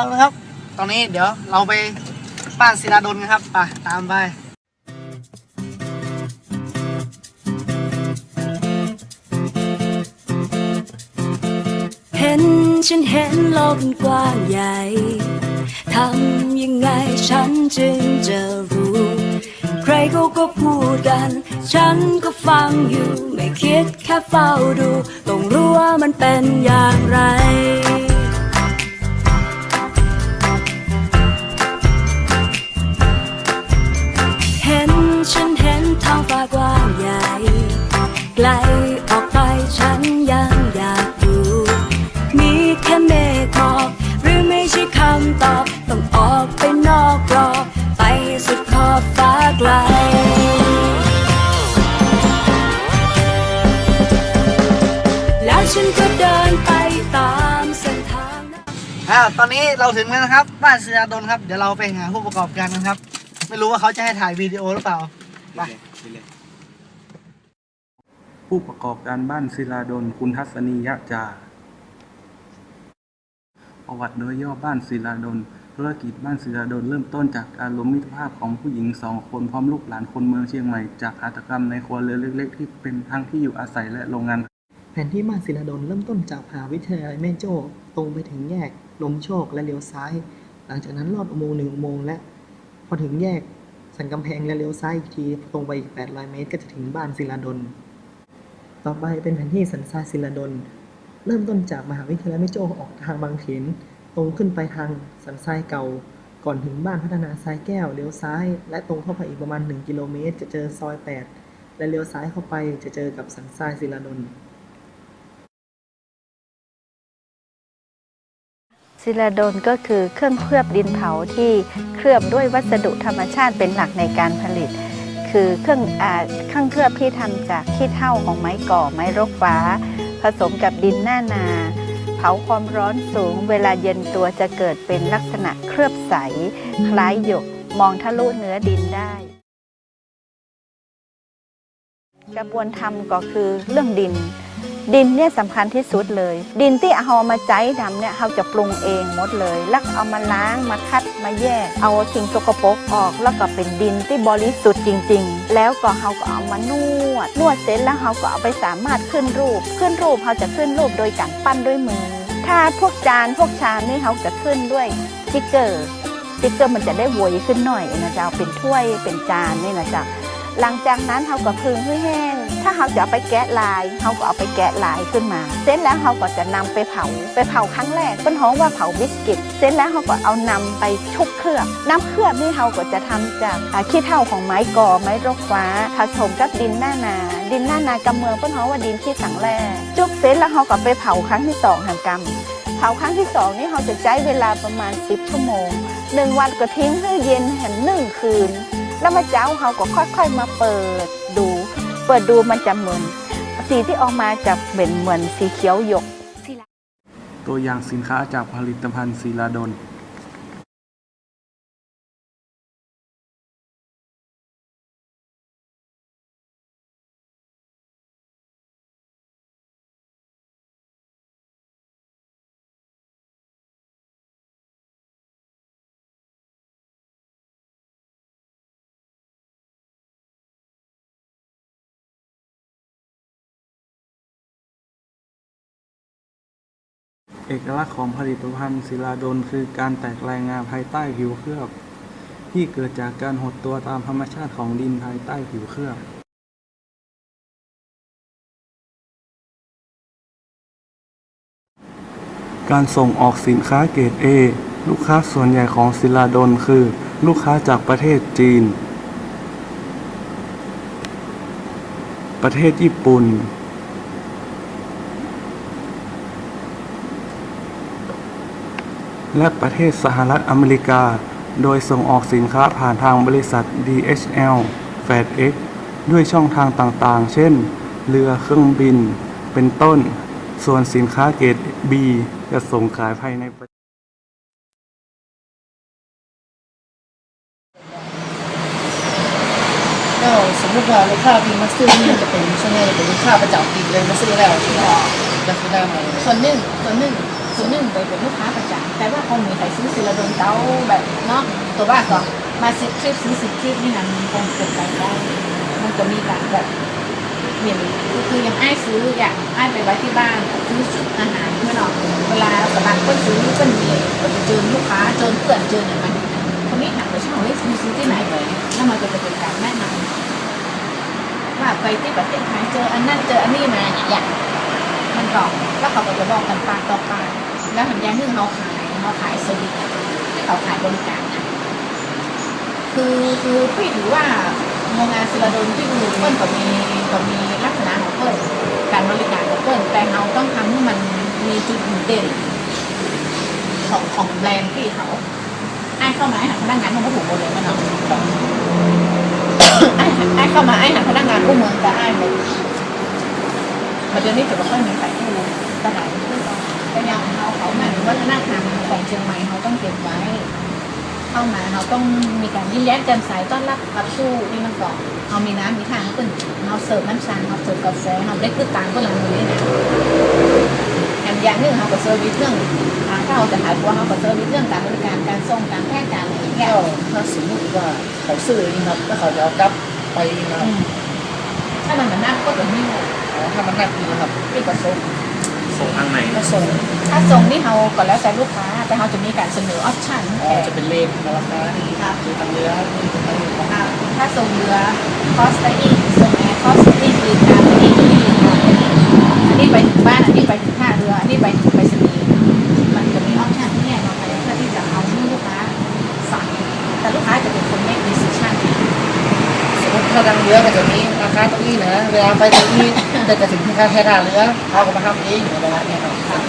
ที่ตึกคณะเรานะครับ ตอนนี้เดี๋ยวเราไปบ้านศิลาดลกันครับไปตามไปเห็นฉันเห็นโลกมันกว้างใหญ่ทำยังไงฉันจึงจะรู้ ใครเขาก็พูดกัน ฉันก็ฟังอยู่ ไม่คิดแค่เฝ้าดู ต้องรู้ว่ามันเป็นอย่างไร ท้องฟ้ากว้างใหญ่ ไกลออกไปฉันยังอยากอยู่ มีแค่เมฆหมอกหรือไม่ใช่คำตอบ ต้องออกไปนอกกรอบไปสุดขอบฟ้าไกลแล้วฉันก็เดินไปตามเส้นทางอ่าตอนนี้เราถึงแล้วนะครับ บ้านศิลาดลครับ เดี๋ยวเราไปหาผู้ประกอบการกันครับ ไม่รู้ว่าเขาจะให้ถ่ายวิดีโอหรือเปล่า ไป ผู้ประกอบการบ้านศิลาดล คุณทัศนียะจา ประวัติโดยย่อบ้านศิลาดล ธุรกิจบ้านศิลาดลเริ่มต้นจากการล้มมิตรภาพของผู้หญิงสองคนพร้อมลูกหลานคนเมืองเชียงใหม่ จากอาตกรรมในครัวเรือนเล็กๆ ที่เป็นทั้งที่อยู่อาศัยและโรงงาน แผนที่บ้านศิลาดลเริ่มต้นจากมหาวิทยาลัยแม่โจ้ตรงไปถึงแยกลมโชคและเลี้ยวซ้าย หลังจากนั้นลอดอุโมงค์หนึ่งอุโมงค์และ พอถึงแยกสันกำแพงและเลี้ยวซ้ายอีกทีตรงไปอีก800เมตร ก็จะถึงบ้านศิลาดล ต่อไปเป็นแผนที่สันทรายศิลาดล เริ่มต้นจากมหาวิทยาลัยแม่โจ้ออกทางบางเขนตรงขึ้นไปทางสันทรายเก่า ก่อนถึงบ้านพัฒนาทรายแก้วเลี้ยวซ้าย และตรงเข้าไปอีกประมาณ 1 กิโลเมตร จะเจอซอย 8 และเลี้ยวซ้ายเข้าไปจะเจอกับสันทรายศิลาดลซิลาโดนก็คือเครื่องเคลือบดินเผาที่เคลือบด้วยวัสดุธรรมชาติเป็นหลักในการผลิต คือเครื่องอาเครื่องเคลือบที่ทำจากขี้เถ้าของไม้ก่อไม้รกฟ้า ผสมกับดินหน้านา เผาความร้อนสูง เวลาเย็นตัวจะเกิดเป็นลักษณะเคลือบใส คล้ายหยกมองทะลุเนื้อดินได้ กระบวนทำก็คือเรื่องดิน ดินเนี่ยสำคัญที่สุดเลย ดินที่เอามาใจดำเนี่ยเราจะปรุงเองหมดเลยแล้วเอามาล้างมาคัดมาแยก เอาสิ่งสกปรกออกแล้วก็เป็นดินที่บริสุทธิ์จริง ๆ แล้วก็เราก็เอามานวด นวดเสร็จแล้วเราก็เอาไปสามารถขึ้นรูป ขึ้นรูปเราจะขึ้นรูปโดยการปั้นด้วยมือ ถ้าพวกจานพวกชามนี่เราจะขึ้นด้วยสติกเกอร์สติกเกอร์มันจะได้วยขึ้นหน่อยนะจ๊ะเป็นถ้วยเป็นจานนี่นะจ๊ะ หลังจากนั้นเราก็พึงให้แห้ง ถ้าเราจะเอาไปแกะลายเราก็เอาไปแกะลายขึ้นมา เสร็จแล้วเราก็จะนำไปเผา ไปเผาครั้งแรกเป็นห้องว่าเผาบิสกิต เสร็จแล้วเราก็เอานำไปชุบเคลือบน้ำเคลือบนี่เราก็จะทำจากขี้เถ้าของไม้ก่อไม้รกฟ้าผสมกับดินหน้านา ดินหน้านากำเมืองเป็นห้องว่าดินที่สังแร่จุบเสร็จแล้วเราก็ไปเผาครั้งที่สองแห่งกรรมเผาครั้งที่สองนี่เราจะใช้เวลาประมาณ 10 ชั่วโมงหนึ่งวันก็ทิ้งให้เย็นแห่งหนึ่งคืน แล้วมาเจ้าเราก็ค่อยๆมาเปิดดู เปิดดูมันจะเหมือนสีที่ออกมาจะเป็นเหมือนสีเขียวหยก ตัวอย่างสินค้าจากผลิตภัณฑ์ศิลาดล เอกลักษณ์ของผลิตภัณฑ์ศิลาดลคือการแตกลายงาภายใต้ผิวเคลือบ ที่เกิดจากการหดตัวตามธรรมชาติของดินภายใต้ผิวเคลือบการส่งออกสินค้าเกรด A ลูกค้าส่วนใหญ่ของศิลาดลคือ ลูกค้าจากประเทศจีน ประเทศญี่ปุ่น และประเทศสหรัฐอเมริกา โดยส่งออกสินค้าผ่านทางบริษัท DHL FedEx ด้วยช่องทางต่างๆ เช่น เรือเครื่องบิน เป็นต้น ส่วนสินค้าเกรด B จะส่งขายภายในประเทศก็สมมติว่าลูกค้าที่มาซื้อนี่จะเป็นส่วนใหญ่จะเป็นลูกค้าประจำปีเลยมาซื้อแล้วใช่ไหมจะซื้อได้ไหมส่วนหนึ่งส่วนหนึ่ง ส่วนหนึ่งไปเป็นลูกค้าประจำแต่ว่าคงมีใครซื้อสิละดนเต้าแบบเนาะตัวว่าก็มาสิบคลิปซื้อสิบคลิปนี่นะมันคงเป็นไปได้มันจะมีการแบบเห็นก็คือยังไอ้ซื้ออย่างไอ้ไปไว้ที่บ้านซื้อชุดอาหารเพื่อนอกเวลาสตางค์ก็ซื้อก็มีก็จะเจอลูกค้าเจอเพื่อนเจออย่างมันคนนี้ถามไปเช่าเฮ้ยซื้อซื้อที่ไหนเลยแล้วมันก็จะเป็นการแนะนำว่าไปที่ประเทศไทยเจออันนั้นเจออันนี้มาอย่างเงี้ยมันก็แล้วเขาก็จะบอกกันปากต่อปาก แล้วหันยางที่เขาขายเขาขายสวิตที่เขาขายบริการนะคือคือพี่ถือว่าโรงงานศิลาดลที่คือเปิ้ลก็มีก็มีลักษณะของเปิ้ลการบริการของเปิ้ลแต่เราต้องทำให้มันมีจุดเด่นของของแบรนด์พี่เขาไอ้เข้ามาไอ้หันพนักงานมันก็ถูกหมดเลยมันเนาะไอ้ไอ้เข้ามาไอ้หันพนักงานกู้เมืองแต่ไอ้หมดมาเดี๋ยวนี้จะบอกว่ามีใครที่รู้ตลาดที่เขาแต่ยัง ขาเขาหมายถึงวัฒนธรรมของเชียงใหม่เขาต้องเก็บไว้ เข้ามาเราต้องมีการยิ้มแย้มแจ่มใสต้อนรับรับสู้นี่มันก่อนเอามีน้ำมีทางเขาเป็นเราเสิร์ฟน้ำชาเราเสิร์ฟกาแฟเราได้คือต่างก็หลังมือนี่นะแถมอย่างหนึ่งเราก็เซอร์วิสเรื่องอ่าถ้าเราจะขายตัวเราก็เซอร์วิสเรื่องการบริการการส่งการแพทย์การอะไรอย่างเงี้ยแก้วถ้าสมมติว่าเขาซื้อนี่ครับแล้วเขาจะเอากลับไปนะถ้ามันหมือนหน้าก็จะไม่หมดอ๋อถ้ามันหนักดีนะครับพี่ก็ส่ง ส่งทางไหนก็ส่งถ้าส่งนี่เราก็แล้วแต่ลูกค้า แต่เราจะมีการเสนอออปชั่นอ๋อแขกจะเป็นเลนราคาที่ครับคือทางเรือนี่เป็นทางเรืออ่าถ้าส่งเรือคอสต์อีกส่งแอร์คอสต์อีกคือการอีกอันนี้ไปถึงบ้านอันนี้ไปถึงท่าเรืออันนี้ไปถึงไปสนีย์มันจะมีออปชั่นที่เนี่ยเราไปเพื่อที่จะเอาให้ลูกค้าสั่งแต่ลูกค้าจะเป็นคน make decision สมมติ ถ้าทางเรือก็จะมีราคาตรงนี้นะเวลาไปตรงนี้แต่จะถึงที่ค่าแค่ท่าเรือเขาก็มาทำเองอะไรแบบนี้ครับ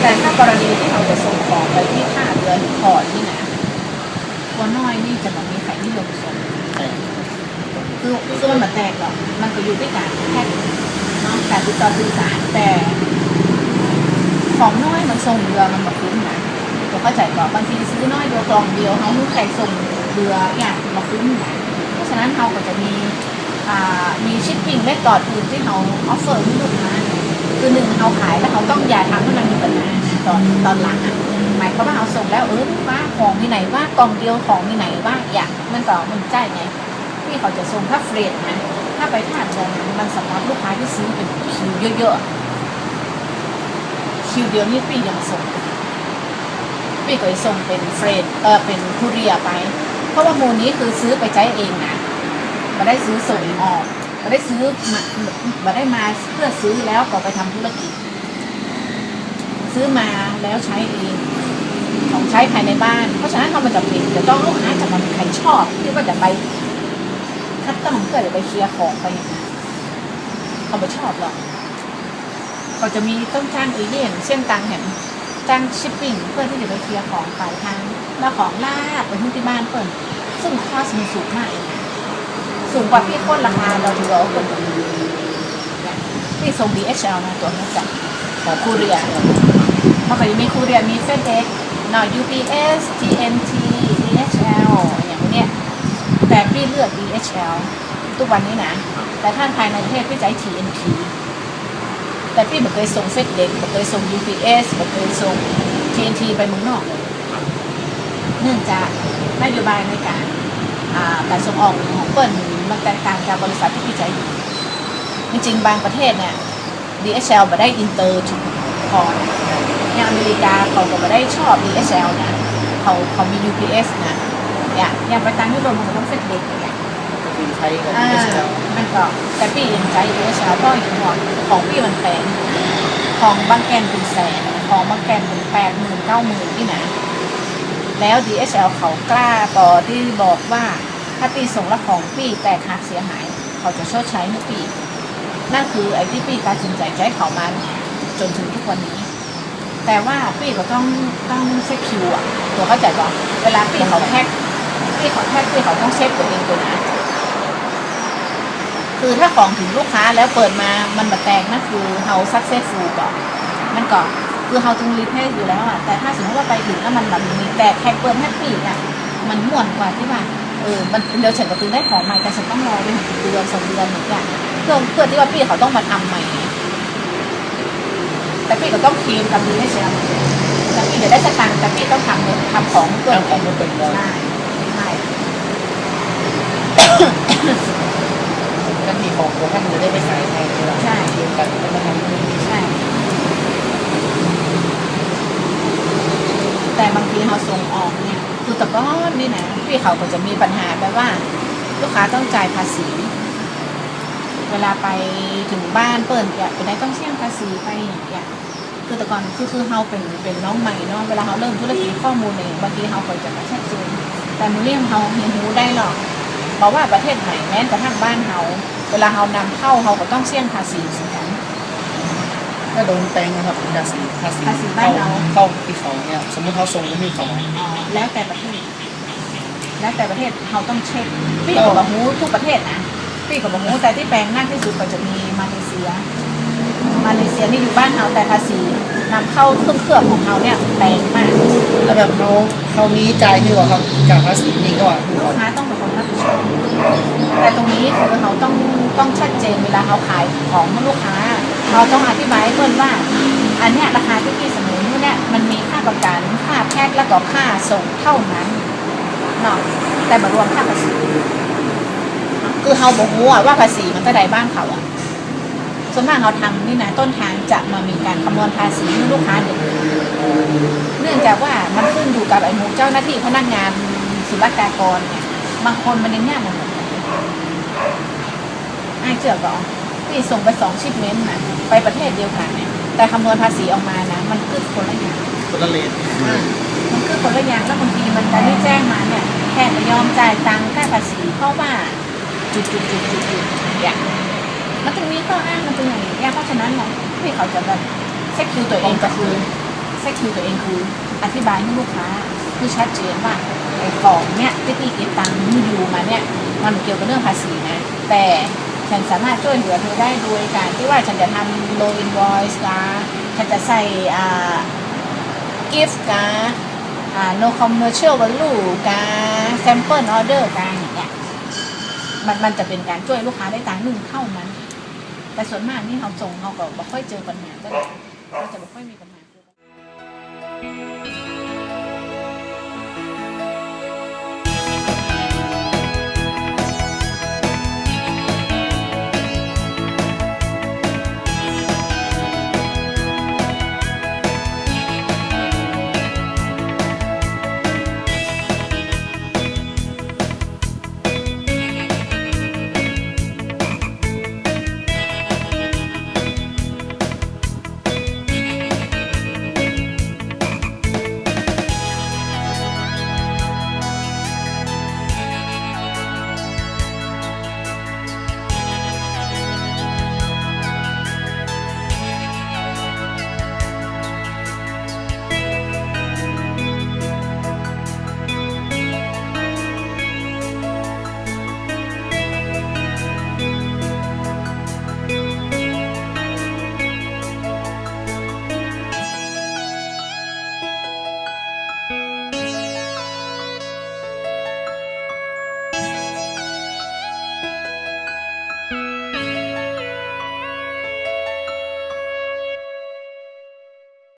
แต่ถ้ากรณีที่เราจะส่งของไปที่ท่าเรือหรือพอร์ตนี่นะตัวน้อยนี่จะแบบมีใครนิยมส่งคือคือมันเหมือนแตกหรอกมันก็อยู่ที่การแค่เนาะการติดต่อสื่อสารแต่ของน้อยมันส่งเรือมันมาคุ้มนะตัวเข้าใจก่อนบางทีซื้อน้อยเดียวกล่องเดียวเขาลูกไข่ส่งเรืออย่างมาคุ้มนะ ฉะนั้นเราก็จะมีมีชิปปิ้งและต่อดอื่นที่เราออฟเฟอร์ให้ลูกค้าคือหนึ่งเราขายแล้วเขาต้องอย่าทำให้มันมีปัญหาตอนตอนหลังอะหมายความว่าเราส่งแล้วเออว่าของมีไหนว่ากล่องเดียวของมีไหนว่าอย่างมันก็มันใจไงที่เขาจะส่งถ้าเฟรดนะถ้าไปท่าเรือนมันสำหรับลูกค้าที่ซื้อเป็นคิวเยอะๆคิวเดียวนี่พี่ยังส่งพี่ก็จะส่งเป็นเฟรดเออเป็นคูเรียไป เพราะว่าโมนี้คือซื้อไปใช้เองนะ มาได้ซื้อส่งออกมาได้ซื้อมามาได้มาเพื่อซื้อแล้วก็ไปทำธุรกิจ ซื้อมาแล้วใช้เองของใช้ภายในบ้าน เพราะฉะนั้นเรามันจะเป็นจะต้องลูกค้าจะมันใครชอบที่ว่าจะไปคัดต้องเพื่อจะไปเคลียร์ของไปอย่างนั้เขาไม่ชอบหรอกเขาจะมีต้องจ้างเอเย่นเช่นตังเห็นจ้างชิปปิ้งเพื่อที่จะไปเคลียร์ของปลายทางแล้วของลากไปที่บ้านเปิ่นซึ่งคอสมันสูงมากเลย สูงกว่าพี่โค้นราคาเราถือว่าเปิ่นพี่ส่ง DHL นะตัวนี้จ้ะของคูเรียมันก็จะมีคูเรียมีเฟเด็กหน่อย UPS TNT DHL อย่างเนี้ยแต่พี่เลือก DHL ทุกวันนี้นะ แต่ท่านภายในประเทศพี่ใช้ TNT แต่พี่ไม่เคยส่งเฟซเด็กไม่เคยส่ง UPS ไม่เคยส่ง TNT ไปเมืองนอกเลยเนื่องจากนโยบายในการอ่าการส่งออกของเปิ้ล มันแตกต่างจากบริษัทที่พี่ใช้อยู่ จริงๆ บางประเทศเนี่ย DHL ไม่ได้อินเตอร์ทุกพอร์ตอย่างอเมริกาเขาก็ไม่ได้ชอบ DHL นะเขาเขามี UPS นะอย่างอย่างไปต่างยุโรปมันก็ต้องเฟซเด็กอย่างเงี้ยก็คือใช้กับอ่าเอสแอลมันก็แต่พี่ยังใช้ DHL ก็อย่างหัวของพี่มันแพงของบางแกนเป็นแสนของบางแกนเป็นแปดหมื่นเก้าหมื่นที่ไหนแล้ว DHL เขากล้าต่อที่บอกว่า ถ้าปีส่งแล้วของปีแตกหักเสียหาย เขาจะชดใช้ให้ปี นั่นคือไอ้ที่ปีตัดสินใจใช้เขามาจนถึงทุกวันนี้ แต่ว่าปีก็ต้องต้องเช็คคิวอะตัวเข้าใจก่อนเวลาปีเขาแพ็คปีเขาแพ็คปีเขาต้องเช็คตัวเองตัวนะคือถ้าของถึงลูกค้าแล้วเปิดมามันมาแตกนั่นคือเฮาซักเซสฟูก่อนมันก่อนคือเฮาต้องรีเพย์อยู่แล้วอะแต่ถ้าสมมติว่าไปถึงแล้วมันแบบมีแตกแค่เปิดแค่ปีกอะมันม่วนกว่าที่ว่า เออมันเดี๋ยวฉันก็คือได้ของใหม่แต่ฉันต้องรอไปถึงเดือนสองเดือนเหมือนกันเพื่อเพื่อที่ว่าพี่เขาต้องมาทำใหม่ไงแต่พี่ก็ต้องเคลมกับดีให้เสียแต่พี่เดี๋ยวได้สตังค์แต่พี่ต้องทำเงินทำของตัวทำของมันเป็นเลยใช่ใช่กันมีของของท่านจะได้ไปขายในเวลาใช่เดียวกันแล้วมาทำที่นี่ใช่ แต่บางทีเราส่งออกเนี่ย คือต่ก้อนนี่นะพี่เขาก็จะมีปัญหาแบบว่า ลูกค้าต้องจ่ายภาษี เวลาไปถึงบ้านเปิดอยากไปได้ต้องเสี่ยงภาษีไปอย่างเงี้ยคือแต่ก่อนคือคือเขาเป็นเป็นน้องใหม่เนาะเวลาเขาเริ่มธุรกิจข้อมูลเองบางทีเขาก็จะไม่ชัดเจนแต่มือเลี่ยมเขาเห็นรู้ได้หรอกบอกว่าประเทศไหนแม้กระทั่งบ้านเขาเวลาเขานำเข้าเขาก็ต้องเสี่ยงภาษีเหมือน กันถ้าโดนแตงนะครับภาษีภาษีภาษีบ้านเรา เข้าที่เขาเนี่ยสมมติเขาส่งไม่มีเขาอ๋อแล้วแต่ประเทศ แล้วแต่ประเทศเขาต้องเช็คพี่ก็บอกฮู้ทุกประเทศนะพี่ก็บอกฮู้แต่ที่แปลงมากที่สุดก็จะมีมาเลเซีย มาเลเซียนี่อยู่บ้านเขาแต่ภาษีนำเข้าเครื่องเครื่องของเขาเนี่ยแพงมากแล้วแบบเขาเขามีจ่ายที่ว่าเขาจากภาษีนี่ก็ว่าลูกค้าต้องเป็นคนรับผิดชอบแต่ตรงนี้คือเขาต้องต้องชัดเจนเวลาเขาขายของให้ลูกค้า เราต้องอธิบายให้เพื่อนว่า อันเนี้ยราคาที่พี่เสนอเนี่ยมันมีค่าประกันค่าแพ็คแล้วก็ค่าส่งเท่านั้นเนาะแต่มารวมค่าภาษีคือเขาบอกว่าว่าภาษีมันก็ได้บ้านเขาอะส่วนมากเขาทำนี่นะต้นทางจะมามีการคำนวณภาษีให้ลูกค้าเด็กเนื่องจากว่ามันขึ้นอยู่กับไอ้หมูเจ้าหน้าที่พนักงานศุลกากรเนี่ยบางคนมันยังยากมันหมดไอ้เจือกก็ ที่ส่งไปสองชิปเมนต์นะไปประเทศเดียวกันเนี่ยแต่คำนวณภาษีออกมานะ มันขึ้นคนละอย่างคนละเลนมันคือคนละอย่างแล้วบางทีมันการที่แจ้งมาเนี่ยแค่ไม่ยอมจ่ายตังค่าภาษีเพราะว่าจุดจุดจุดจุดจุดอย่างมันถึงมีข้ออ้างมันเป็นอย่างนี้ยเพราะฉะนั้นเราพี่เขาจะแบบเซ็กคิวตัวเองก็คือเซ็กคิวตัวเองคือ อธิบายให้ลูกค้าคือชัดเจนว่าไอ้ของเนี่ยที่พี่เก็บตังค์นี่อยู่มาเนี่ยมันเกี่ยวกับเรื่องภาษีนะ แต่ ฉันสามารถช่วยเหลือเธอได้โดยการที่ว่าฉันจะทำ low invoice นะฉันจะใส่อ่า gift กาอ่า no commercial value กา sample order กาอย่างเงี้ยมันมันจะเป็นการช่วยลูกค้าได้ตังค์หนึ่งเท่านั้น แต่ส่วนมากนี่เราส่งเราก็ไม่ค่อยเจอปัญหาก็เลยเราจะไม่ค่อยมีปัญหา